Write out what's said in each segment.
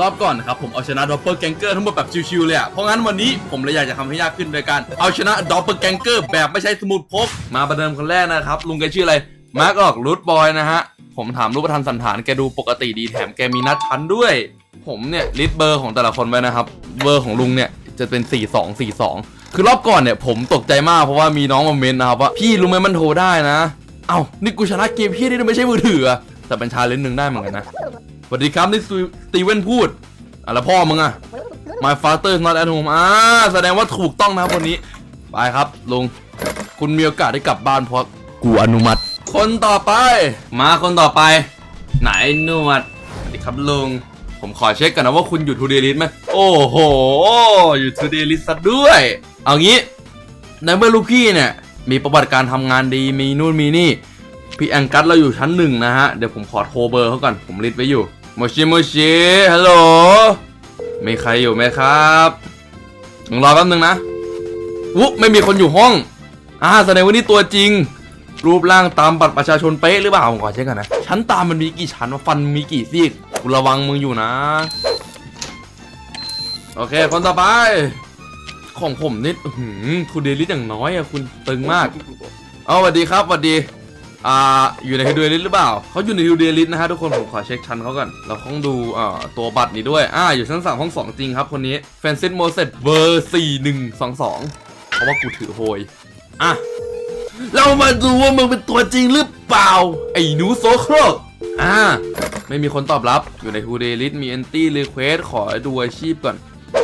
รอบก่อนนะครับผมเอาชนะดอปเปอร์แกงเกอร์ทั้งหมดแบบชิวๆเลยอะเพราะงั้นวันนี้ผมเลยอยากจะทำให้ยากขึ้นโดยการเอาชนะดอปเปอร์แกงเกอร์แบบไม่ใช้สมุดพก มาประเดิมคนแรกนะครับลุงแกชื่ออะไรมาร์กออกรูทบอยนะฮะผมถามรูปประธานสันฐานแกดูปกติดีแถมแกมีนัดชั้นด้วย ผมเนี่ยลิสต์เบอร์ของแต่ละคนไว้นะครับเบอร์ของลุงเนี่ยจะเป็น 4242 คือรอบก่อนเนี่ยผมตกใจมากเพราะว่ามีน้องมาเมนนะครับว่าพี่รู้ไหมมันโทรได้นะ เอ้านี่กูชนะเกมพี่นี่ไม่ใช่มือถืออะแต่เป็นชาเลนจ์หนึ่งได้เหมือนกันนะ สวัสดีครับนี่สตีเวนพูดอะแล้วพ่อมึงอะ My father is not at home อ่าแสดงว่าถูกต้องนะครับคนนี้ ไปครับลุง คุณมีโอกาสได้กลับบ้านเพราะกูอนุมัติ คนต่อไป มาคนต่อไป ไหนหนวดสวัสดีครับลุง ผมขอเช็คกันนะว่าคุณอยู่ทูเดลิสไหมโอ้โห อยู่ทูเดลิสซะด้วย เอางี้ในเมื่อลูกพี่เนี่ย มีประวัติการทำงานดีมีนู่นมีนี่ พี่แองกัสเราอยู่ชั้นหนึ่งนะฮะ เดี๋ยวผมขอโทรเบอร์เขาก่อน ผมลิสต์ไว้อยู่โมชิโมชิฮัลโหลมีใครอยู่ไหมครับรอแป๊บนึงนะอุ๊ไม่มีคนอยู่ห้องอ่าแสดงว่านี่ตัวจริง รูปร่างตามบัตรประชาชนเป๊ะหรือเปล่าผมขอเช็คก่อนนะ ชั้นตามมันมีกี่ชั้นวะฟันมีกี่ซี่กูระวังมึงอยู่นะ โอเค คนต่อไป ของผมนี่หือคุณเดลิสอย่างน้อยอะคุณตึงมาก เอาสวัสดีครับสวัสดี อ่าอยู่ในฮิวเดลิสหรือเปล่าเขาอยู่ในฮิวเดลิสนะฮะทุกคนผมขอเช็คชั้นเขาก่อนเราต้องดูอ่อตัวบัตรนี้ด้วยอ่าอยู่ชั้นสามห้องสองจริงครับคนนี้แฟนซิสโมเสสเบอร์สี่หนึ่งสองสองเพราะว่ากูถือโฮยอะเรามาดูว่ามึงเป็นตัวจริงหรือเปล่า ไอ้หนูโซโครกอ่าไม่มีคนตอบรับอยู่ในฮูเดลิสมีแอนตี้รีเควสขอดูอาชีพก่อน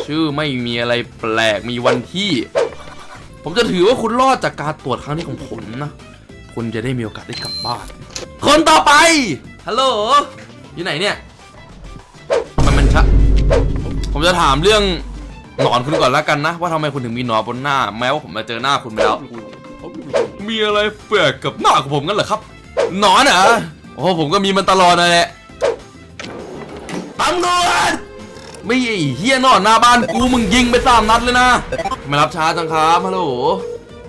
ชื่อไม่มีอะไรแปลกมีวันที่ ผมจะถือว่าคุณรอดจากการตรวจครั้งนี้ของผมนะ คุณจะได้มีโอกาสได้กลับบ้าน คนต่อไป ฮัลโหล อยู่ไหนเนี่ย มันมันชะผมจะถามเรื่องหนอนคุณก่อนแล้วกันนะ ว่าทำไมคุณถึงมีหนอนบนหน้า แม้ว่าผมมาเจอหน้าคุณไปแล้ว มีอะไรแปลกกับหน้าของผมงั้นเหรอครับ หนอนเหรอโอ้ผมก็มีมันตลอดนั่นแหละตำรวจไม่ไอ้เฮียหนอนหน้าบ้านกูมึงยิงไปสามนัดเลยนะไม่รับช้าจังครับฮัลโหล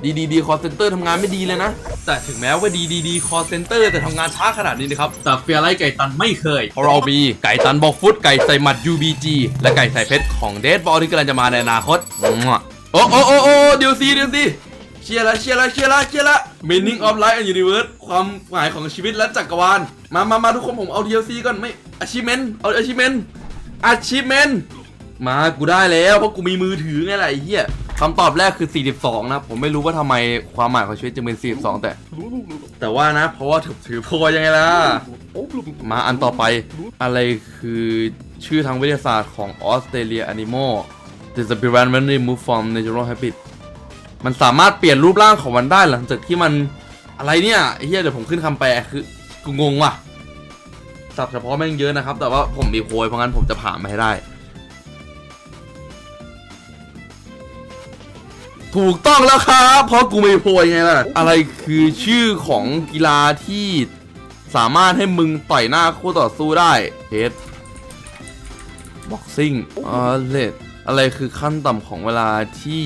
ดีดีดีคอเซ็นเตอร์ทำงานไม่ดีเลยนะ แต่ถึงแม้ว่าดีดีดีคอเซ็นเตอร์จะทำงานช้าขนาดนี้นะครับ แต่เฟียไลไก่ตันไม่เคย เพราะเรามีไก่ตันบอกฟุตไก่ใส่หมัด UBG และไก่ใส่เพชรของเดดบอลที่กำลังจะมาในอนาคตโอ้โอ้โอ้โอ้เดี๋ยวซีเดี๋ยวซีเชียร์ละเชียร์ละเชียร์ละเชียร์ละ Meaning of Life and Universe ความหมายของชีวิตและจักรวาล มามามาทุกคนผมเอา DLC ก่อนไม่ achievement เอา achievement achievement มากูได้แล้วเพราะกูมีมือถือไงล่ะไอ้เหี้ย คำตอบแรกคือ 42 นะ ผมไม่รู้ว่าทำไมความหมายของชีวิตจะเป็น 42 แต่ แต่ว่านะ เพราะว่าถือถือโพยยังไงล่ะ มาอันต่อไปอะไรคือชื่อทางวิทยาศาสตร์ของออสเตรเลีย Animal The s p i r a n when they move from natural habit มันสามารถเปลี่ยนรูปร่างของมันได้หลังจากที่มันอะไรเนี่ยเฮียเดี๋ยวผมขึ้นคำแปลคือกูงงว่ะศัพท์เฉพาะแม่งเยอะนะครับ แต่ว่าผมมีโพยเพราะงั้นผมจะผ่านมาให้ได้ ถูกต้องแล้วครับเพราะกูมีโพยไงล่ะ อะไรคือชื่อของกีฬาที่สามารถให้มึงต่อยหน้าคู่ต่อสู้ได้เฮดบ็อกซิ่งอเลดอะไรคือขั้นต่ำของเวลาที่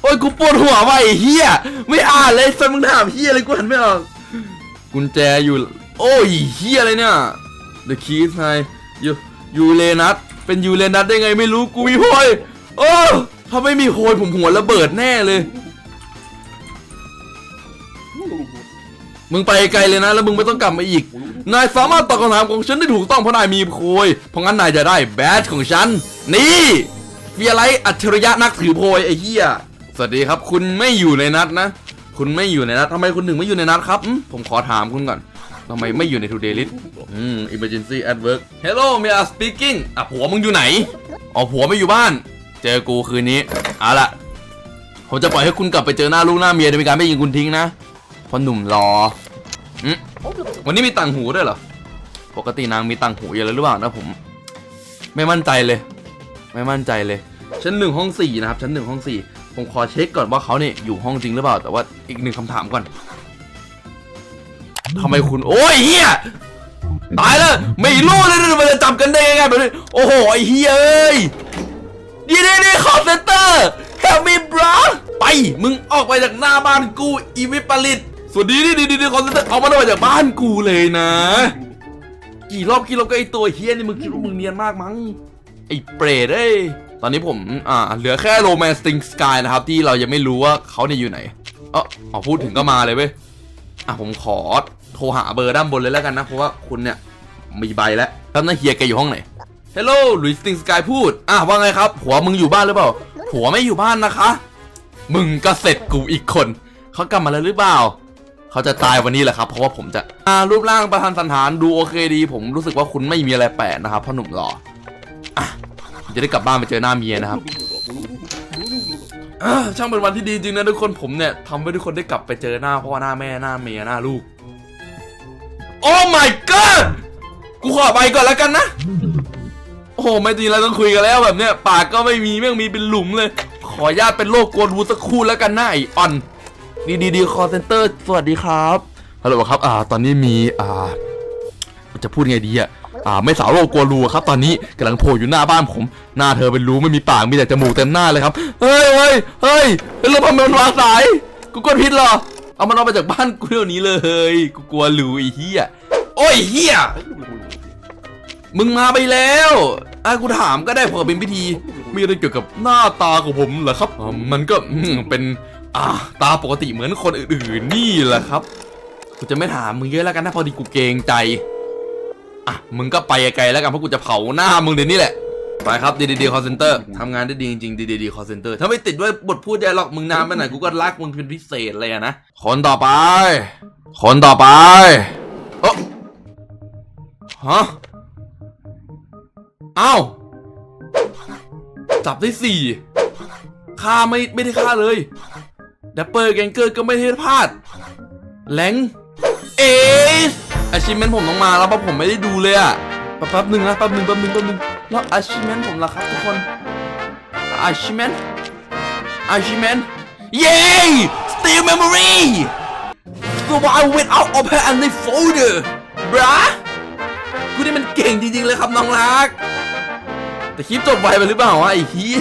โอ้ยกูปวดหัวว่ะไอ้เฮียไม่อ่านเลยสันมึงถามเฮียอะไรกูหันไม่ออกกุญแจอยู่ โอ้ยเฮียอะไรเนี่ย The keys ไงยูยูเรนัสเป็นยูเรนัสได้ไงไม่รู้กูมีโพยโอ้ ถ้าไม่มีโพยผมหัวระเบิดแน่เลย มึงไปไกลเลยนะ แล้วมึงไม่ต้องกลับมาอีก นายสามารถตอบคำถามของฉันได้ถูกต้องเพราะนายมีโพยเพราะงั้นนายจะได้แบดของฉัน นี่เฟียไรอัจฉริยะนักถือโพยไอ้เหี้ย สวัสดีครับ คุณไม่อยู่ในนัดนะ คุณไม่อยู่ในนัดทำไมคุณถึงไม่อยู่ในนัดครับ ผมขอถามคุณก่อนทำไมไม่อยู่ใน Today List อืม emergency at work hello me are speaking อะผัวมึงอยู่ไหน อ๋อผัวไม่อยู่บ้าน เจอกูคืนนี้เอาละผมจะปล่อยให้คุณกลับไปเจอหน้าลูกหน้าเมียโดยมีการไม่ยิงคุณทิ้งนะเพราะหนุ่มรออืมวันนี้มีต่างหูด้วยเหรอปกตินางมีต่างหูอยู่แล้วหรือเปล่านะผม ไม่มั่นใจเลย ไม่มั่นใจเลยชั้นหนึ่งห้องสี่นะครับชั้นหนึ่งห้องสี่ผมขอเช็คก่อนว่าเขาเนี่ยอยู่ห้องจริงหรือเปล่า แต่ว่าอีกหนึ่งคำถามก่อนทำไมคุณ โอ้ยเฮียตายแล้วไม่รู้เลยมันจะจับกันได้ยังไงแบบนี้โอ้โหไอ้เฮียเอ้ยดีดี มึงออกไปจากหน้าบ้านกู อีวิปริตสวัสดีดีดีดีคอเซนเตอร์ออกมาออกมาจากบ้านกูเลยนะ กี่รอบกี่รอบก็ไอตัวเฮียนี่มึงคิดว่ามึงเนียนมากมั้งไอเปรตเอ้ยตอนนี้ผมอ่าเหลือแค่โรแมนสติงสกายนะครับ ที่เรายังไม่รู้ว่าเขาเนี่ยอยู่ไหนเอออ๋อพูดถึงก็มาเลยเว้ยอะผมขอโทรหาเบอร์ด้านบนเลยแล้วกันนะ เพราะว่าคุณเนี่ยมีใบแล้วแล้วนั่นเฮียแกอยู่ห้องไหนฮัลโหลลุยสติงสกายพูด อะว่าไงครับ ผัวมึงอยู่บ้านหรือเปล่า ผัวไม่อยู่บ้านนะคะ มึงก็เสร็จกูอีกคน เขากลับมาแล้วหรือเปล่า เขาจะตายวันนี้แหละครับ เพราะว่าผมจะอ่ารูปร่างประธานสันฐานดูโอเคดี ผมรู้สึกว่าคุณไม่มีอะไรแปลกนะครับพ่อหนุ่มหล่ออะผมจะได้กลับบ้านไปเจอหน้าเมียนะครับอะช่างเป็นวันที่ดีจริงนะทุกคนผมเนี่ยทำให้ทุกคนได้กลับไปเจอหน้าพ่อหน้าแม่หน้าเมียหน้าลูก โอ้ my god กูขอไปก่อนแล้วกันนะ โอ้โห ไม่จริงเราต้องคุยกันแล้วแบบเนี้ย ปากก็ไม่มีแม่งมีเป็นหลุมเลย ขออนุญาตเป็นโรคกวนวูสักครู่แล้วกันนะไอออน ดีดีดีคอเซนเตอร์สวัสดีครับฮัลโหลครับ อ่า ตอนนี้มีอ่าจะพูดไงดีอะอ่าไม่สาวโรคกลัวรูครับ ตอนนี้กำลังโผล่อยู่หน้าบ้านผม หน้าเธอเป็นรูไม่มีปากมีแต่จมูกเต็มหน้าเลยครับ เฮ้ยเฮ้ยเฮ้ยเป็นลมพันมันวางสาย กูกดผิดเหรอ เอามันออกไปจากบ้านกูเดี๋ยวนี้เลย กูกลัวรูไอ้เหี้ยโอ้ยเหี้ยมึงมาไปแล้วอะกูถามก็ได้เผื่อเป็นพิธี มีอะไรเกี่ยวกับหน้าตาของผมเหรอครับ มันก็เป็นอ่าตาปกติเหมือนคนอื่นๆนี่แหละครับกูจะไม่ถามมึงเยอะแล้วกันนะพอดีกูเกรงใจอะมึงก็ไปไกลแล้วกันเพราะกูจะเผาหน้ามึงเดี๋ยวนี้แหละไปครับดีดีดีคอเซนเตอร์ทำงานได้ดีจริงๆดีดีดีคอเซนเตอร์ถ้าไม่ติดด้วยบทพูดใหญ่หรอกมึงนานไปไหนกูก็รักมึงเป็นพิเศษเลยนะคนต่อไป คนต่อไปโอ้ฮะอ้าว จับได้สี่ฆ่าไม่ไม่ได้ฆ่าเลยแดปเปอร์แกงเกอร์ก็ไม่ได้พลาดแหลงเอสอาชิเมนผมต้องมาแล้วเพราะผมไม่ได้ดูเลยอะแป๊บแป๊บหนึ่งนะแป๊บหนึ่งแป๊บหนึ่งแป๊บหนึ่งแล้วอาชิเมนผมล่ะครับทุกคนอาชิเมนอาชิเมนเย้ Still Memory Survive without open and the folder บรากูนี่มันเก่งจริงๆเลยครับน้องรัก แต่คลิปจบไวไปหรือเปล่าวะไอ้เฮีย